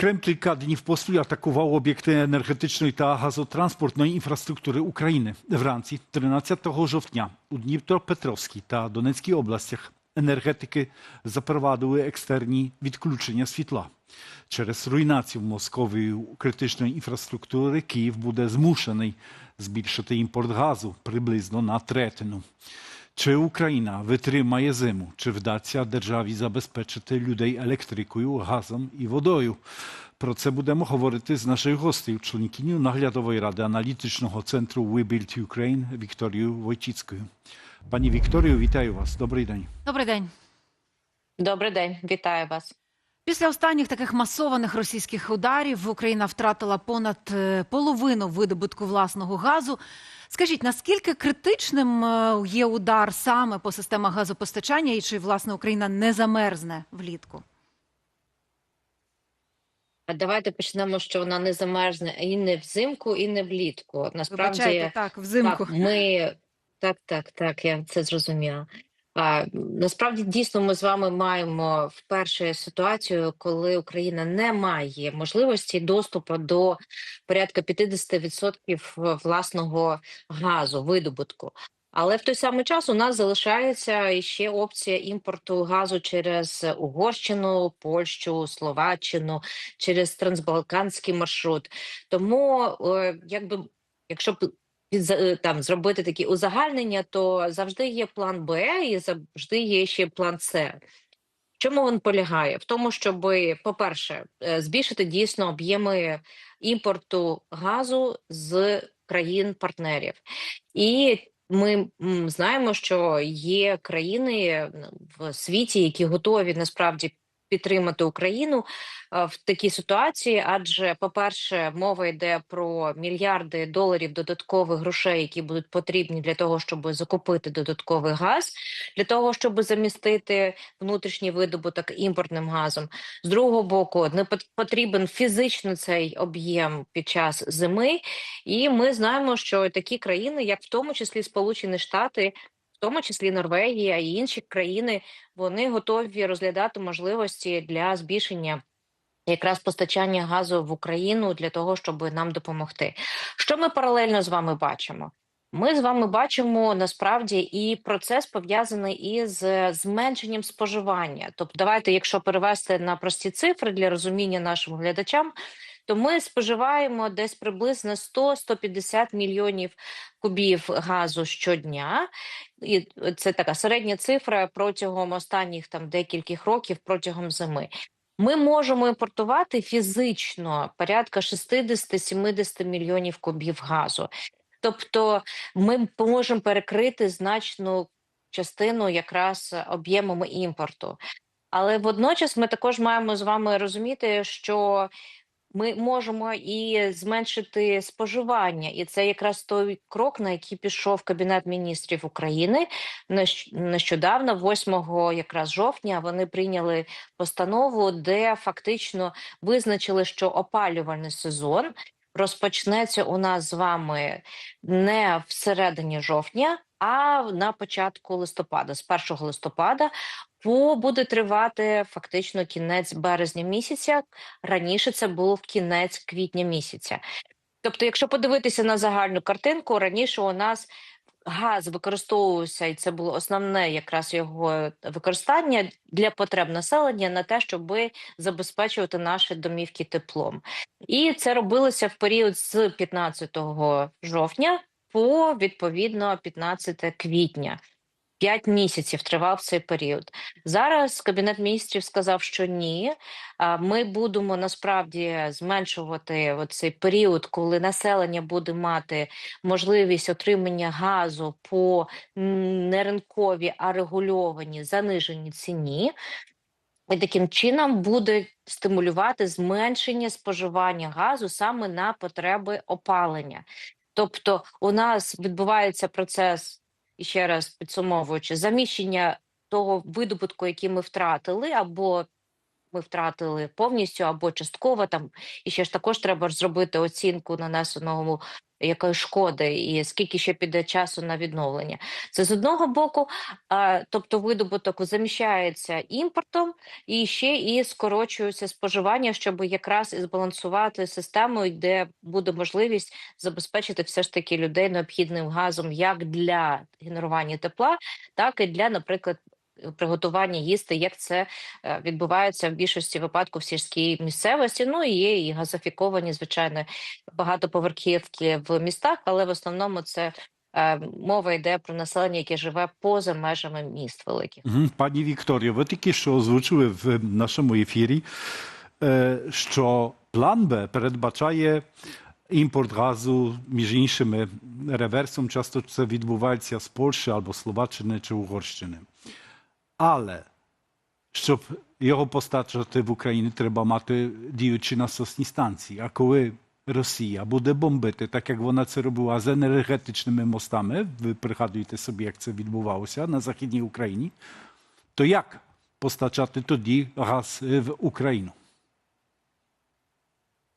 Kreml kilka dni pоспіль атакував об'єкти енергетичної та газотранспортної інфраструктури України. Вранці 13 жовтня у Дніпропетровській та Донецькій областях енергетики запровадили екстерні відключення світла. Через руйнацію Московією критичної інфраструктури Київ буде змушений збільшити імпорт газу приблизно на третину. Чи Україна витримає зиму? Чи вдасться державі забезпечити людей електрикою, газом і водою? Про це будемо говорити з нашою гостею, членкиню наглядової ради аналітичного центру We Build Ukraine Вікторією Войчицькою. Пані Вікторію, вітаю вас. Добрий день. Добрий день. Добрий день, вітаю вас. Після останніх таких масованих російських ударів Україна втратила понад е, половину видобутку власного газу. Скажіть, наскільки критичним е, є удар саме по системах газопостачання, і чи власне Україна не замерзне влітку? Давайте почнемо, що вона не замерзне і не взимку, і не влітку. Насправді, Вибачайте, так, взимку. так, ми так, так, так, я це зрозуміла. Насправді, дійсно, ми з вами маємо вперше ситуацію, коли Україна не має можливості доступу до порядка 50% власного газу, видобутку. Але в той самий час у нас залишається ще опція імпорту газу через Угорщину, Польщу, Словаччину, через трансбалканський маршрут. Тому, е, якби, якщо б е, там зробити такі узагальнення, то завжди є план Б і завжди є ще план С. Чому він полягає? В тому, щоб, по-перше, е, збільшити дійсно об'єми імпорту газу з країн-партнерів. І ми знаємо, що є країни е, в світі, які готові насправді підтримати Україну е, в такій ситуації. Адже, по-перше, мова йде про мільярди доларів додаткових грошей, які будуть потрібні для того, щоб закупити додатковий газ, для того, щоб замістити внутрішній видобуток імпортним газом. З другого боку, не пот- потрібен фізично цей об'єм під час зими. І ми знаємо, що такі країни, як в тому числі Сполучені Штати, тому числі Норвегія і інші країни, вони готові розглядати можливості для збільшення. Якраз постачання газу в Україну для того, щоб нам допомогти. Що ми паралельно з вами бачимо? Ми з вами бачимо насправді і процес пов'язаний із е, зменшенням споживання. Тобто, давайте, якщо перевести на прості цифри для розуміння нашим глядачам, то ми споживаємо десь приблизно 100-150 мільйонів кубів газу щодня. І це така середня цифра протягом останніх там декількох років протягом зими. Ми можемо імпортувати фізично порядка 60-70 мільйонів кубів газу. Тобто ми можемо перекрити значну частину якраз об'ємами імпорту. Але водночас ми також маємо з вами розуміти, що ми можемо і зменшити споживання, і це якраз той крок, на який пішов Кабінет міністрів України. Нещ- Нещодавно, 8 якраз жовтня, вони прийняли постанову, де фактично визначили, що опалювальний сезон розпочнеться у нас з вами не в середині жовтня, а на початку листопада, з 1 листопада. бо буде тривати фактично кінець березня місяця. Раніше це було в кінець квітня місяця. Тобто, якщо подивитися на загальну картинку, раніше у нас газ використовувався, і це було основне якраз його використання для потреб населення на те, щоб забезпечувати наші домівки теплом. І це робилося в період з 15 жовтня по відповідно 15 квітня. П'ять місяців тривав цей період. Зараз кабінет міністрів сказав, що ні. Ми будемо насправді зменшувати цей період, коли населення буде мати можливість отримання газу по не ринковій, а регульованій заниженій ціні. І таким чином буде стимулювати зменшення споживання газу саме на потреби опалення. Тобто, у нас відбувається процес, ще раз підсумовуючи, заміщення того видобутку, який ми втратили, або ми втратили повністю, або частково там. І ще ж також треба зробити оцінку нанесеного якої шкоди, і скільки ще піде часу на відновлення. Це з одного боку, тобто видобуток заміщається імпортом, і ще і скорочується споживання, щоб якраз і збалансувати систему, де буде можливість забезпечити все ж таки людей необхідним газом як для генерування тепла, так і для, наприклад. Приготування їсти, як це е, відбувається в більшості випадків в сільській місцевості. Ну і є і газифіковані, звичайно, багатоповерхівки в містах, але в основному це е, мова йде про населення, яке живе поза межами міст великих. Пані Вікторіо, ви тільки що озвучили в нашому ефірі, е, що план Б передбачає імпорт газу, між іншими реверсом. Часто це відбувається з Польщі або Словаччини чи Угорщини. Але щоб його постачати в Україні, треба мати діючі насосні станції. А коли Росія буде бомбити, так як вона це робила з енергетичними мостами, ви пригадуєте собі, як це відбувалося на Західній Україні, то як постачати тоді газ е, в Україну?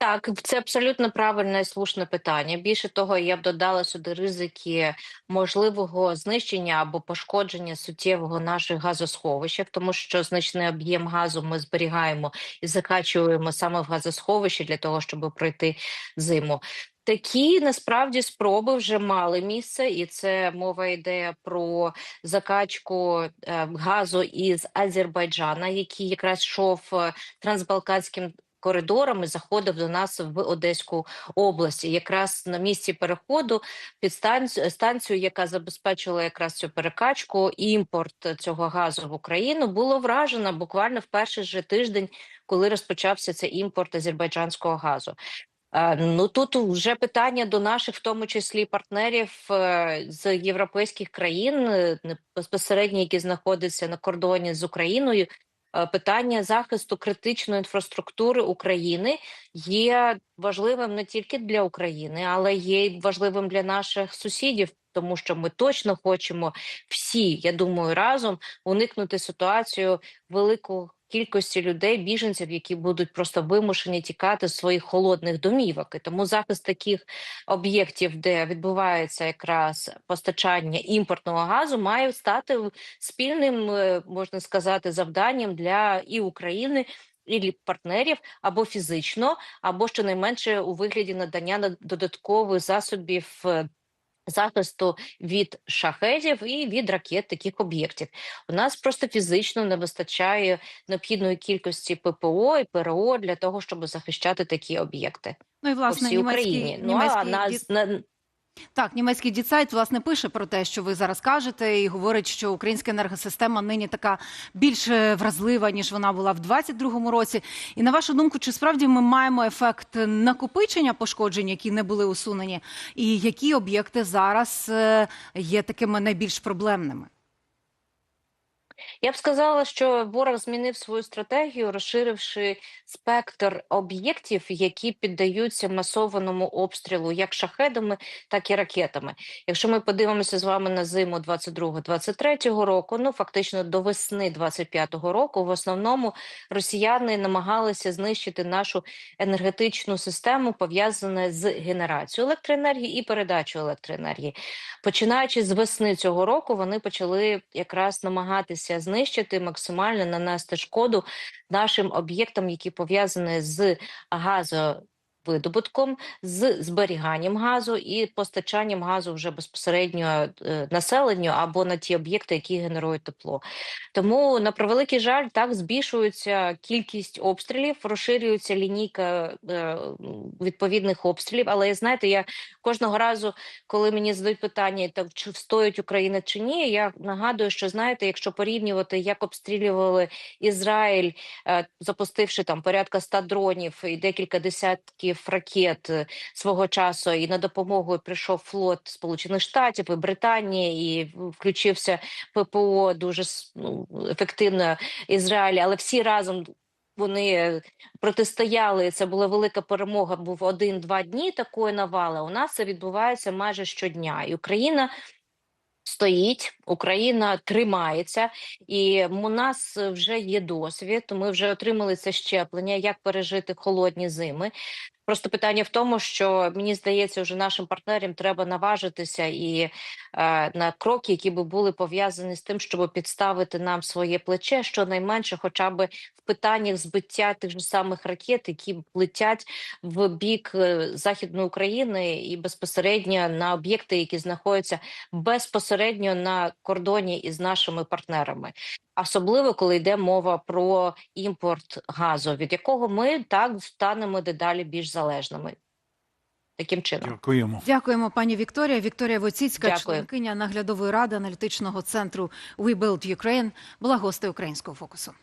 Так, це абсолютно правильне і слушне питання. Більше того, я б додала сюди ризики можливого знищення або пошкодження суттєвого наших газосховищах, тому що значний об'єм газу ми зберігаємо і закачуємо саме в газосховище для того, щоб пройти зиму. Такі насправді спроби вже мали місце, і це мова йде про закачку е, газу із Азербайджана, який якраз йшов е, трансбалканським коридорами заходив до нас в Одеську область. І Якраз на місці переходу під станцію, станцію, яка забезпечила якраз цю перекачку, імпорт цього газу в Україну було вражено буквально в перший же тиждень, коли розпочався цей імпорт азербайджанського газу. Ну тут вже питання до наших, в тому числі партнерів е, з європейських країн, безпосередньо які знаходяться на кордоні з Україною. Е, Питання захисту критичної інфраструктури України є важливим не тільки для України, але є важливим для наших сусідів, тому що ми точно хочемо всі, я думаю, разом уникнути ситуацію великої кількості людей, біженців, які будуть просто вимушені тікати з своїх холодних домівок. І тому захист таких об'єктів, де відбувається якраз постачання імпортного газу, має стати спільним, е, можна сказати, завданням для і України. І партнерів або фізично, або щонайменше у вигляді надання на- додаткових засобів е, захисту від шахедів і від ракет таких об'єктів. У нас просто фізично не вистачає необхідної кількості ППО і ПРО для того, щоб захищати такі об'єкти Ну і по власне всій німецькі, Україні. Ну а на, на Так, німецький дідсайт власне пише про те, що ви зараз кажете, і говорить, що українська енергосистема нині така більш е, вразлива ніж вона була в 2022 році. І на вашу думку, чи справді ми маємо ефект накопичення пошкоджень, які не були усунені, і які об'єкти зараз е, є такими найбільш проблемними? Я б сказала, що ворог змінив свою стратегію, розширивши спектр об'єктів, які піддаються масованому обстрілу як шахедами, так і ракетами. Якщо ми подивимося з вами на зиму 22-23 року, ну фактично до весни 25-го року, в основному росіяни намагалися знищити нашу енергетичну систему, пов'язану з генерацією електроенергії і передачою електроенергії. Починаючи з весни цього року, вони почали якраз намагатися знищити максимально нанести шкоду нашим об'єктам, які пов'язані з газовидобутком, з зберіганням газу і постачанням газу вже безпосередньо е, населенню або на ті об'єкти, які генерують тепло. Тому на превеликий жаль, так збільшується кількість обстрілів, розширюється лінійка е, відповідних обстрілів. Але знаєте, я кожного разу, коли мені задають питання, так чи встоїть Україна чи ні, я нагадую, що знаєте, якщо порівнювати, як обстрілювали Ізраїль, е, запустивши там порядка 100 дронів і декілька десятків ракет е, свого часу, і на допомогу прийшов флот Сполучених Штатів і Британії, і включився ППО дуже ну, ефективно Ізраїль, але всі разом. Вони протистояли. Це була велика перемога. Був один-два дні такої навали. У нас це відбувається майже щодня, і Україна стоїть, Україна тримається, і у нас вже є досвід. Ми вже отримали це щеплення, як пережити холодні зими. Просто питання в тому, що мені здається, вже нашим партнерам треба наважитися і е, на кроки, які би були пов'язані з тим, щоб підставити нам своє плече, щонайменше, хоча б в питаннях збиття тих же самих ракет, які летять в бік е, західної України і безпосередньо на об'єкти, які знаходяться безпосередньо на кордоні із нашими партнерами. Особливо коли йде мова про імпорт газу, від якого ми так станемо дедалі більш залежними. Таким чином, Дякуємо. Дякуємо, пані Вікторія. Вікторія Воціцька, Дякую. членкиня наглядової ради аналітичного центру We Build Ukraine, була гостею українського фокусу.